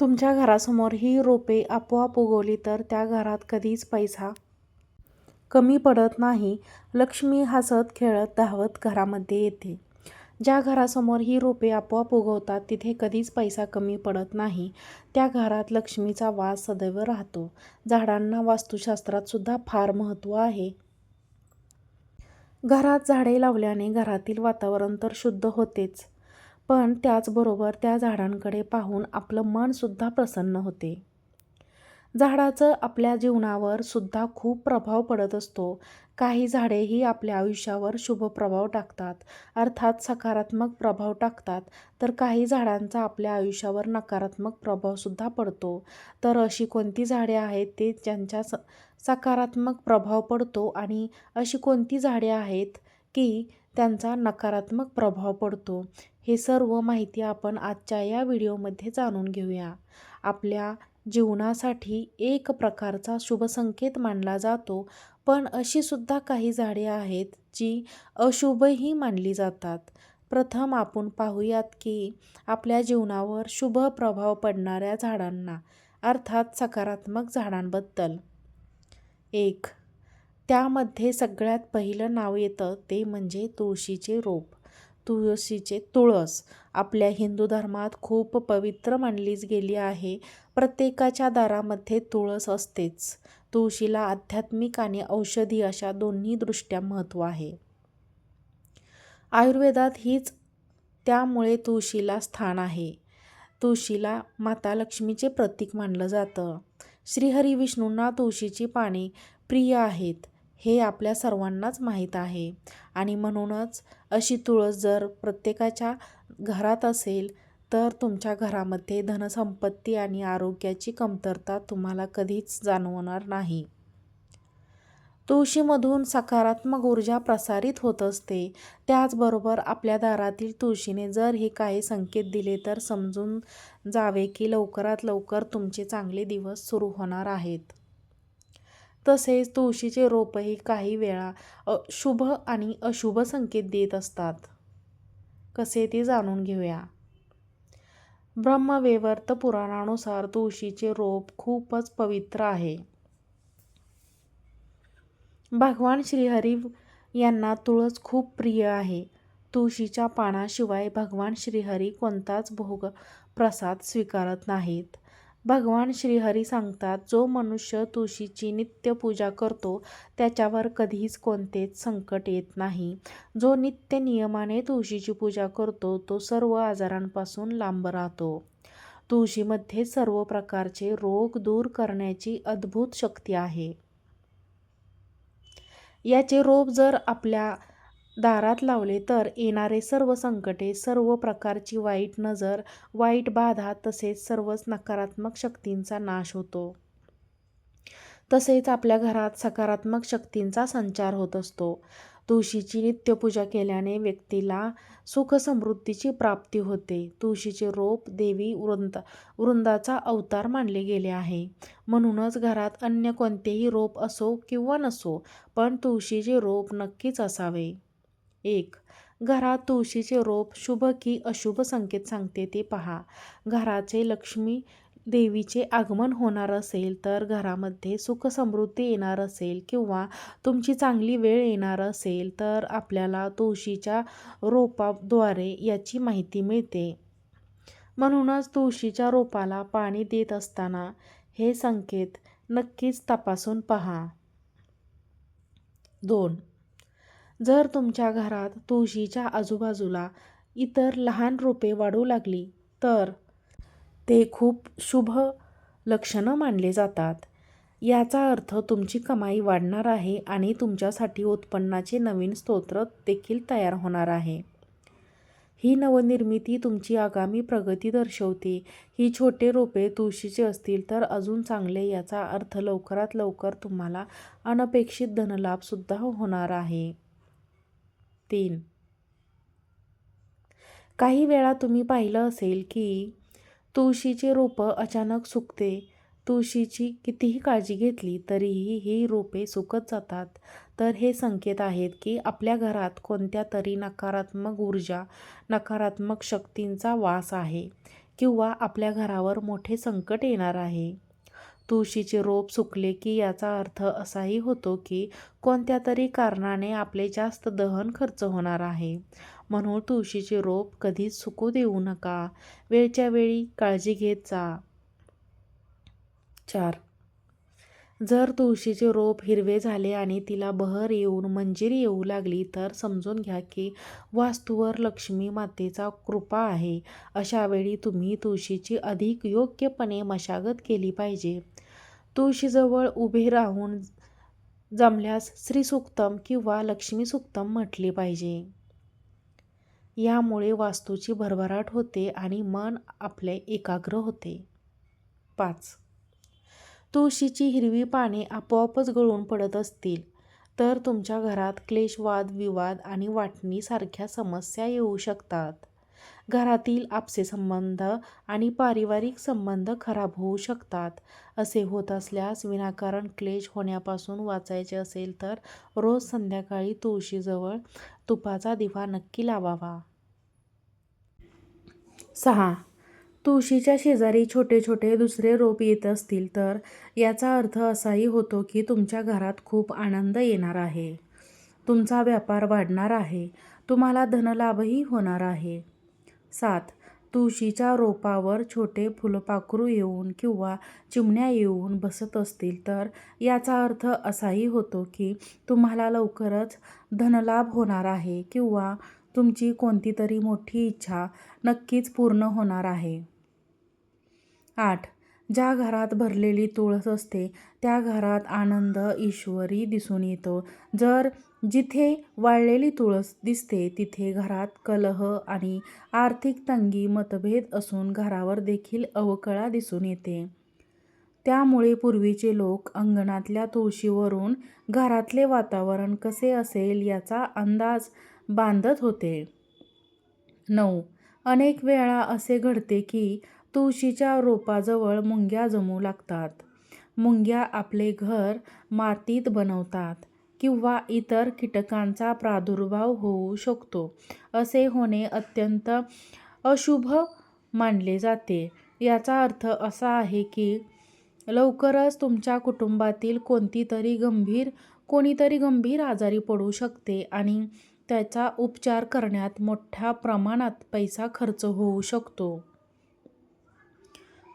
तुमच्या घरासमोर ही रोपे आपोआप उगवली तर त्या घरात कधीच पैसा कमी पडत नाही. लक्ष्मी हसत खेळत धावत घरामध्ये येते. ज्या घरासमोर ही रोपे आपोआप उगवतात तिथे कधीच पैसा कमी पडत नाही. त्या घरात लक्ष्मीचा वास सदैव राहतो. झाडांना वास्तुशास्त्रात सुद्धा फार महत्त्व आहे. घरात झाडे लावल्याने घरातील वातावरण तर शुद्ध होतेच. पण त्याचबरोबर त्या झाडांकडे पाहून आपलं मनसुद्धा प्रसन्न होते. झाडाचं आपल्या जीवनावर सुद्धा खूप प्रभाव पडत असतो. काही झाडेही आपल्या आयुष्यावर शुभ प्रभाव टाकतात. अर्थात सकारात्मक प्रभाव टाकतात तर काही झाडांचा आपल्या आयुष्यावर नकारात्मक प्रभावसुद्धा पडतो. तर अशी कोणती झाडे आहेत ते ज्यांच्या स सकारात्मक प्रभाव पडतो आणि अशी कोणती झाडे आहेत की त्यांचा नकारात्मक प्रभाव पडतो. हे सर्व माहिती आपण आजच्या या व्हिडिओमध्ये जाणून घेऊया. आपल्या जीवनासाठी एक प्रकारचा शुभसंकेत मानला जातो पण अशी सुद्धा काही झाडे आहेत जी अशुभही मानली जातात. प्रथम आपण पाहूयात की आपल्या जीवनावर शुभ प्रभाव पडणाऱ्या झाडांना अर्थात सकारात्मक झाडांबद्दल. एक त्यामध्ये सगळ्यात पहिलं नाव येतं ते म्हणजे तुळशीचे रोप. तुळशीचे तुळस. आपल्या हिंदू धर्मात खूप पवित्र मानलीच गेली आहे. प्रत्येकाच्या दारामध्ये तुळस असतेच. तुळशीला आध्यात्मिक आणि औषधी अशा दोन्ही दृष्ट्या महत्त्व आहे. आयुर्वेदात हीच त्यामुळे तुळशीला स्थान आहे. तुळशीला माता लक्ष्मीचे प्रतीक मानलं जातं. श्रीहरी विष्णूंना तुळशीची पाने प्रिय आहेत. हे आपल्या सर्वांनाच माहीत आहे. आणि म्हणूनच अशी तुळस जर प्रत्येकाच्या घरात असेल तर तुमच्या घरामध्ये धनसंपत्ती आणि आरोग्याची कमतरता तुम्हाला कधीच जाणवणार नाही. तुळशीमधून सकारात्मक ऊर्जा प्रसारित होत असते. त्याचबरोबर आपल्या दारातील तुळशीने जर हे काही संकेत दिले तर समजून जावे की लवकरात लवकर तुमचे चांगले दिवस सुरू होणार आहेत. तसेच तुळशीचे रोपही काही वेळा शुभ आणि अशुभ संकेत देत असतात. कसे ते जाणून घेऊया. ब्रह्मवेवर्त पुराणानुसार तुळशीचे रोप खूपच पवित्र आहे. भगवान श्रीहरी यांना तुळस खूप प्रिय आहे. तुळशीच्या पानाशिवाय भगवान श्रीहरी कोणताच भोग प्रसाद स्वीकारत नाहीत. भगवान श्रीहरी सांगतात जो मनुष्य तुळशीची नित्य पूजा करतो त्याच्यावर कधीच कोणतेच संकट येत नाही. जो नित्य नियमाने तुळशीची पूजा करतो तो सर्व आजारांपासून लांब राहतो. तुळशीमध्ये सर्व प्रकारचे रोग दूर करण्याची अद्भुत शक्ती आहे. याचे रोप जर आपल्या दारात लावले तर येणारे सर्व संकटे सर्व प्रकारची वाईट नजर वाईट बाधा तसेच सर्वच नकारात्मक शक्तींचा नाश होतो. तसेच आपल्या घरात सकारात्मक शक्तींचा संचार होत असतो. तुळशीची नित्यपूजा केल्याने व्यक्तीला सुख समृद्धीची प्राप्ती होते. तुळशीचे रोप देवी वृंदा वृंदाचा अवतार मानले गेले आहे. म्हणूनच घरात अन्य कोणतेही रोप असो किंवा नसो पण तुळशीचे रोप नक्कीच असावे. एक. घरात तुळशीचे रोप शुभ की अशुभ संकेत सांगते ते पहा. घराचे लक्ष्मी देवीचे आगमन होणार असेल तर घरामध्ये सुख समृद्धी येणार असेल किंवा तुमची चांगली वेळ येणार असेल तर आपल्याला तुळशीच्या रोपाद्वारे याची माहिती मिळते. म्हणूनच तुळशीच्या रोपाला पाणी देत असताना हे संकेत नक्कीच तपासून पहा. दोन. जर तुमच्या घरात तुळशीच्या आजूबाजूला इतर लहान रोपे वाढू लागली तर ते खूप शुभ लक्षणं मानले जातात. याचा अर्थ तुमची कमाई वाढणार आहे आणि तुमच्यासाठी उत्पन्नाचे नवीन स्तोत्र देखील तयार होणार आहे. ही नवनिर्मिती तुमची आगामी प्रगती दर्शवते. ही छोटे रोपे तुळशीचे असतील तर अजून चांगले याचा अर्थ लवकरात लवकर तुम्हाला अनपेक्षित धनलाभसुद्धा होणार आहे. तीन. काही वेळा तुम्ही पाहिलं असेल की तुळशीचे रोपं अचानक सुकते. तुळशीची कितीही काळजी घेतली तरीही ही रोपे सुकत जातात. तर हे संकेत आहेत की आपल्या घरात कोणत्या तरी नकारात्मक ऊर्जा नकारात्मक शक्तींचा वास आहे किंवा आपल्या घरावर मोठे संकट येणार आहे. तुळशीचे रोप सुकले की याचा अर्थ असाही होतो की कोणत्या तरी कारणाने आपले जास्त दहन खर्च होणार आहे. म्हणून तुळशीचे रोप कधीच सुकू देऊ नका. वेळच्या वेळी काळजी घेत जा. चार. जर तुळशीचे रोप हिरवे झाले आणि तिला बहर येऊन मंजिरी येऊ लागली तर समजून घ्या की वास्तूवर लक्ष्मी मातेचा कृपा आहे. अशावेळी तुम्ही तुळशीची अधिक योग्यपणे मशागत केली पाहिजे. तुळशीजवळ उभे राहून जमल्यास श्रीसुक्तम किंवा लक्ष्मीसुक्तम म्हटले पाहिजे. यामुळे वास्तूची भरभराट होते आणि मन आपले एकाग्र होते. पाच. तुळशीची हिरवी पाने आपोआपच गळून पडत असतील तर तुमच्या घरात क्लेश वाद विवाद आणि वाटणीसारख्या समस्या येऊ शकतात. घरातील आपसे संबंध आणि पारिवारिक संबंध खराब होऊ शकतात. असे होत असल्यास विनाकारण क्लेश होण्यापासून वाचायचे असेल तर रोज संध्याकाळी तुळशीजवळ तुपाचा दिवा नक्की लावावा. सहा. तुळशीच्या शेजारी छोटे छोटे दुसरे रोप येत असतील तर याचा अर्थ असाही होतो की तुमच्या घरात खूप आनंद येणार आहे. तुमचा व्यापार वाढणार आहे. तुम्हाला धनलाभही होणार आहे. सात. तुळशीच्या रोपावर छोटे फुलपाखरू येऊन किंवा चिमण्या येऊन बसत असतील तर याचा अर्थ असाही होतो की तुम्हाला लवकरच धनलाभ होणार आहे किंवा तुमची कोणती तरी मोठी इच्छा नक्कीच पूर्ण होणार आहे. आठ. ज्या घरात भरलेली तुळस असते त्या घरात आनंद ईश्वरी दिसून येतो. जर जिथे वाळलेली तुळस दिसते तिथे घरात कलह आणि आर्थिक तंगी मतभेद असून घरावर देखील अवकळा दिसून येते. त्यामुळे पूर्वीचे लोक अंगणातल्या तुळशीवरून घरातले वातावरण कसे असेल याचा अंदाज बांधत होते. नऊ. अनेक वेळा असे घडते की तुळशीच्या रोपाजवळ मुंग्या जमू लागतात. मुंग्या आपले घर मातीत बनवतात किंवा इतर कीटकांचा प्रादुर्भाव होऊ शकतो असे होणे अत्यंत अशुभ मानले जाते. याचा अर्थ असा आहे की लवकरच तुमच्या कुटुंबातील कोणती तरी गंभीर कोणीतरी गंभीर आजारी पडू शकते आणि त्याचा उपचार करण्यात मोठ्या प्रमाणात पैसा खर्च होऊ शकतो.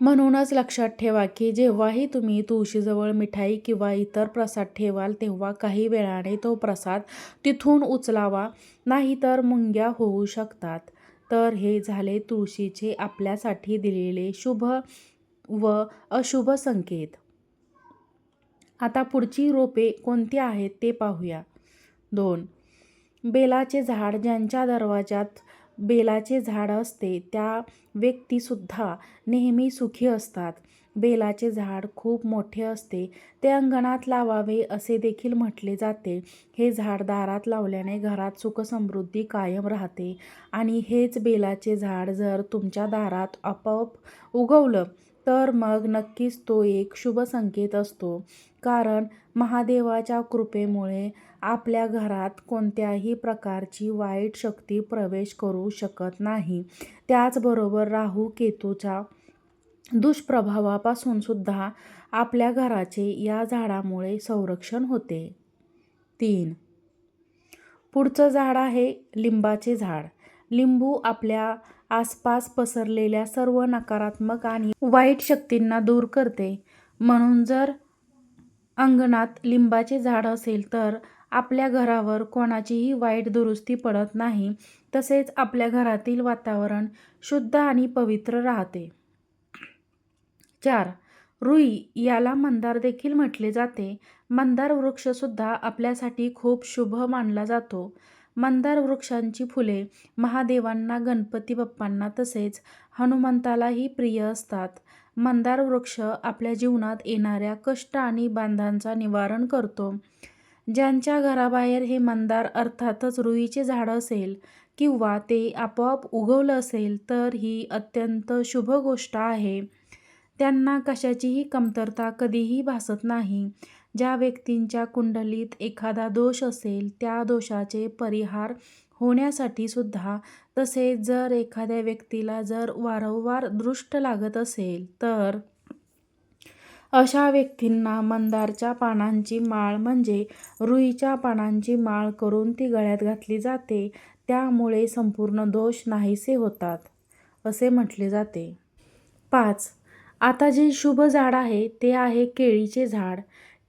म्हणूनच लक्षात ठेवा की जेव्हाही तुम्ही तुळशीजवळ मिठाई किंवा इतर प्रसाद ठेवाल तेव्हा काही वेळाने तो प्रसाद तिथून उचलावा नाहीतर मुंग्या होऊ शकतात. तर हे झाले तुळशीचे आपल्यासाठी दिलेले शुभ व अशुभ संकेत. आता पुढची रोपे कोणती आहेत ते पाहूया. दोन. बेलाचे झाड ज्यांच्या दरवाजात बेलाचे झाड असते त्या व्यक्तीसुद्धा नेहमी सुखी असतात. बेलाचे झाड खूप मोठे असते ते अंगणात लावावे असे देखील म्हटले जाते. हे झाड दारात लावल्याने घरात सुखसमृद्धी कायम राहते आणि हेच बेलाचे झाड जर तुमच्या दारात आपोआप उगवलं तर मग नक्कीच तो एक शुभ संकेत असतो. कारण महादेवाच्या कृपेमुळे आपल्या घरात कोणत्याही प्रकारची वाईट शक्ती प्रवेश करू शकत नाही. त्याचबरोबर राहू केतूच्या दुष्प्रभावापासून सुद्धा आपल्या घराचे या झाडामुळे संरक्षण होते. तीन. पुढचं झाड आहे लिंबाचे झाड. लिंबू आपल्या आसपास पसरलेल्या सर्व नकारात्मक आणि वाईट शक्तींना दूर करते. म्हणून जर अंगणात लिंबाचे झाड असेल तर आपल्या घरावर कोणाचीही वाईट दुरुस्ती पडत नाही तसेच आपल्या घरातील वातावरण शुद्ध आणि पवित्र राहते. चार. रुई याला मंदार देखील म्हटले जाते. मंदार वृक्षसुद्धा आपल्यासाठी खूप शुभ मानला जातो. मंदार वृक्षांची फुले महादेवांना गणपती बाप्पांना तसेच हनुमंतालाही प्रिय असतात. मंदार वृक्ष आपल्या जीवनात येणाऱ्या कष्ट आणि बांधांचा निवारण करतो. ज्यांच्या घराबाहेर हे मंदार अर्थातच रुईचे झाड असेल किंवा ते आपोआप उगवलं असेल तर ही अत्यंत शुभ गोष्ट आहे. त्यांना कशाचीही कमतरता कधीही भासत नाही. ज्या व्यक्तींच्या कुंडलीत एखादा दोष असेल त्या दोषाचे परिहार होण्यासाठी सुद्धा तसेच जर एखाद्या व्यक्तीला जर वारंवार दृष्ट लागत असेल तर अशा व्यक्तींना मंदारच्या पानांची माळ म्हणजे रुईच्या पानांची माळ करून ती गळ्यात घातली जाते. त्यामुळे संपूर्ण दोष नाहीसे होतात असे म्हटले जाते. पाच. आता जे शुभ झाड आहे ते आहे केळीचे झाड.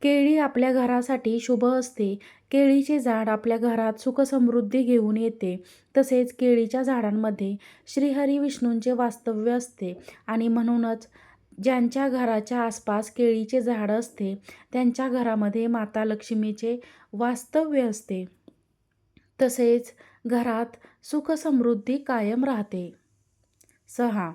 केळी आपल्या घरासाठी शुभ असते. केळीचे झाड आपल्या घरात सुखसमृद्धी घेऊन येते. तसेच केळीच्या झाडांमध्ये श्रीहरी विष्णूंचे वास्तव्य असते आणि म्हणूनच ज्यांच्या घराच्या आसपास केळीचे झाड असते त्यांच्या घरामध्ये माता लक्ष्मीचे वास्तव्य असते. तसेच घरात सुखसमृद्धी कायम राहते. सहा.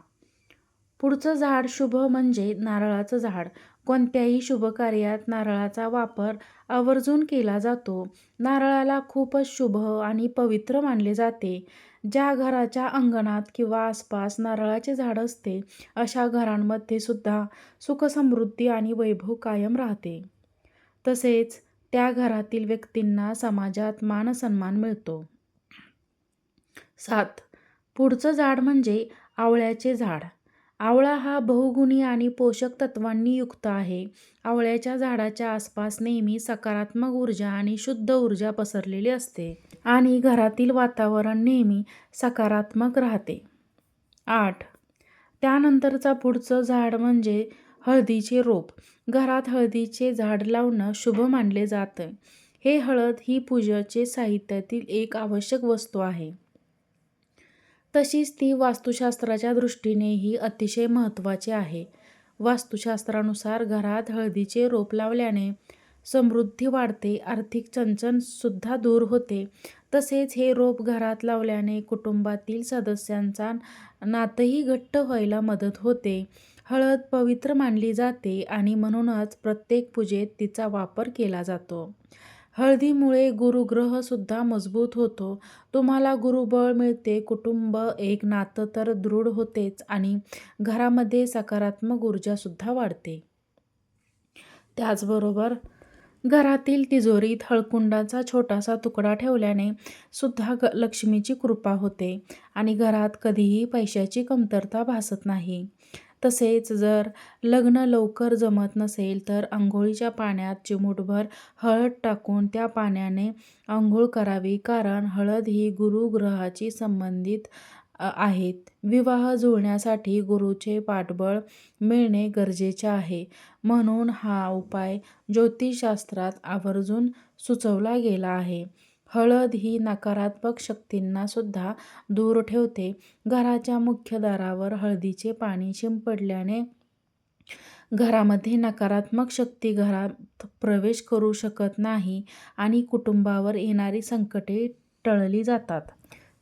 पुढचं झाड शुभ म्हणजे नारळाचं झाड. कोणत्याही शुभ कार्यात नारळाचा वापर आवर्जून केला जातो. नारळाला खूपच शुभ आणि पवित्र मानले जाते. ज्या घराच्या अंगणात किंवा आसपास नारळाचे झाड असते अशा घरांमध्ये सुद्धा सुखसमृद्धी आणि वैभव कायम राहते. तसेच त्या घरातील व्यक्तींना समाजात मानसन्मान मिळतो. सात. पुढचं झाड म्हणजे आवळ्याचे झाड. आवळा हा बहुगुणी आणि पोषक तत्वांनी युक्त आहे. आवळ्याच्या झाडाच्या आसपास नेहमी सकारात्मक ऊर्जा आणि शुद्ध ऊर्जा पसरलेली असते. आणि घरातील वातावरण नेहमी सकारात्मक राहते. आठ. त्यानंतरचा पुढचं झाड म्हणजे हळदीचे रोप. घरात हळदीचे झाड लावणं शुभ मानले जातं हे हळद ही पूजेचे साहित्यातील एक आवश्यक वस्तू आहे. तशीच ती वास्तुशास्त्राच्या दृष्टीनेही अतिशय महत्त्वाची आहे. वास्तुशास्त्रानुसार घरात हळदीचे रोप लावल्याने समृद्धी वाढते आर्थिक चणचणसुद्धा दूर होते. तसेच हे रोप घरात लावल्याने कुटुंबातील सदस्यांचा नातंही घट्ट व्हायला मदत होते. हळद पवित्र मानली जाते आणि म्हणूनच प्रत्येक पूजेत तिचा वापर केला जातो. हळदीमुळे गुरुग्रहसुद्धा मजबूत होतो. तुम्हाला गुरुबळ मिळते कुटुंब एक नातं तर दृढ होतेच आणि घरामध्ये सकारात्मक ऊर्जासुद्धा वाढते. त्याचबरोबर घरातील तिजोरीत हळकुंडाचा छोटासा तुकडा ठेवल्याने सुद्धा ग लक्ष्मीची कृपा होते आणि घरात कधीही पैशाची कमतरता भासत नाही. तसेच जर लग्न लवकर जमत नसेल तर आंघोळीच्या पाण्यात चिमूटभर हळद टाकून त्या पाण्याने आंघोळ करावी कारण हळद ही गुरुग्रहाची संबंधित आहेत. विवाह जुळण्यासाठी गुरुचे पाठबळ मिळणे गरजेचे आहे. म्हणून हा उपाय ज्योतिषशास्त्रात आवर्जून सुचवला गेला आहे. हळद ही नकारात्मक शक्तींना सुद्धा दूर ठेवते. घराच्या मुख्य दारावर हळदीचे पाणी शिंपडल्याने घरामध्ये नकारात्मक शक्ती घरात प्रवेश करू शकत नाही आणि कुटुंबावर येणारी संकटे टळली जातात.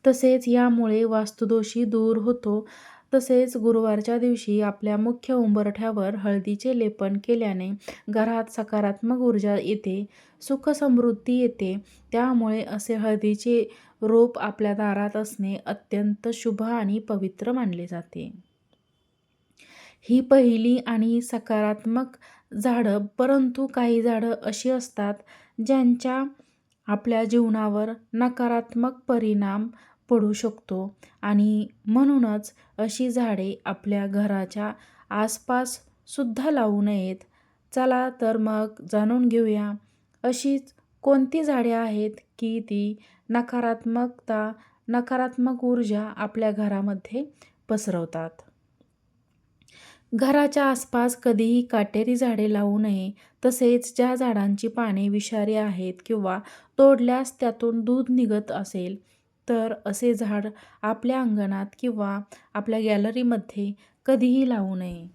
तसेच यामुळे वास्तुदोषी दूर होतो. तसेच गुरुवारच्या दिवशी आपल्या मुख्य उंबरठ्यावर हळदीचे लेपन केल्याने घरात सकारात्मक ऊर्जा येते सुखसमृद्धी येते. त्यामुळे असे हळदीचे रोप आपल्या दारात असणे अत्यंत शुभ आणि पवित्र मानले जाते. ही पहिली आणि सकारात्मक झाडं परंतु काही झाडं अशी असतात ज्यांच्या आपल्या जीवनावर नकारात्मक परिणाम पडू शकतो. आणि म्हणूनच अशी झाडे आपल्या घराच्या आसपाससुद्धा लावू नयेत. चला तर मग जाणून घेऊया. अशीच कोणती झाडे आहेत की ती नकारात्मकता नकारात्मक ऊर्जा आपल्या घरामध्ये पसरवतात? घराच्या आसपास कधीही काटेरी झाडे लावू नये. तसेच ज्या झाडांची पाने विषारी आहेत किंवा तोडल्यास त्यातून दूध निघत असेल तर असे झाड आपल्या अंगणात किंवा आपल्या गॅलरीमध्ये कधीही लावू नये.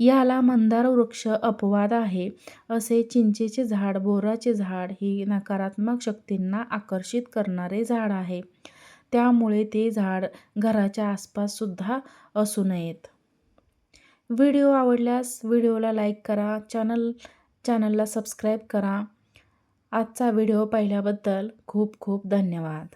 याला मंदार वृक्ष अपवाद आहे असे चिंचेचे झाड बोराचे झाड ही नकारात्मक शक्तींना आकर्षित करणारे झाड आहे. त्यामुळे ते झाड घराच्या आसपाससुद्धा असू नयेत. व्हिडिओ आवडल्यास व्हिडिओला लाईक करा चॅनल चॅनलला सबस्क्राईब करा. आजचा व्हिडिओ पाहिल्याबद्दल खूप खूप धन्यवाद.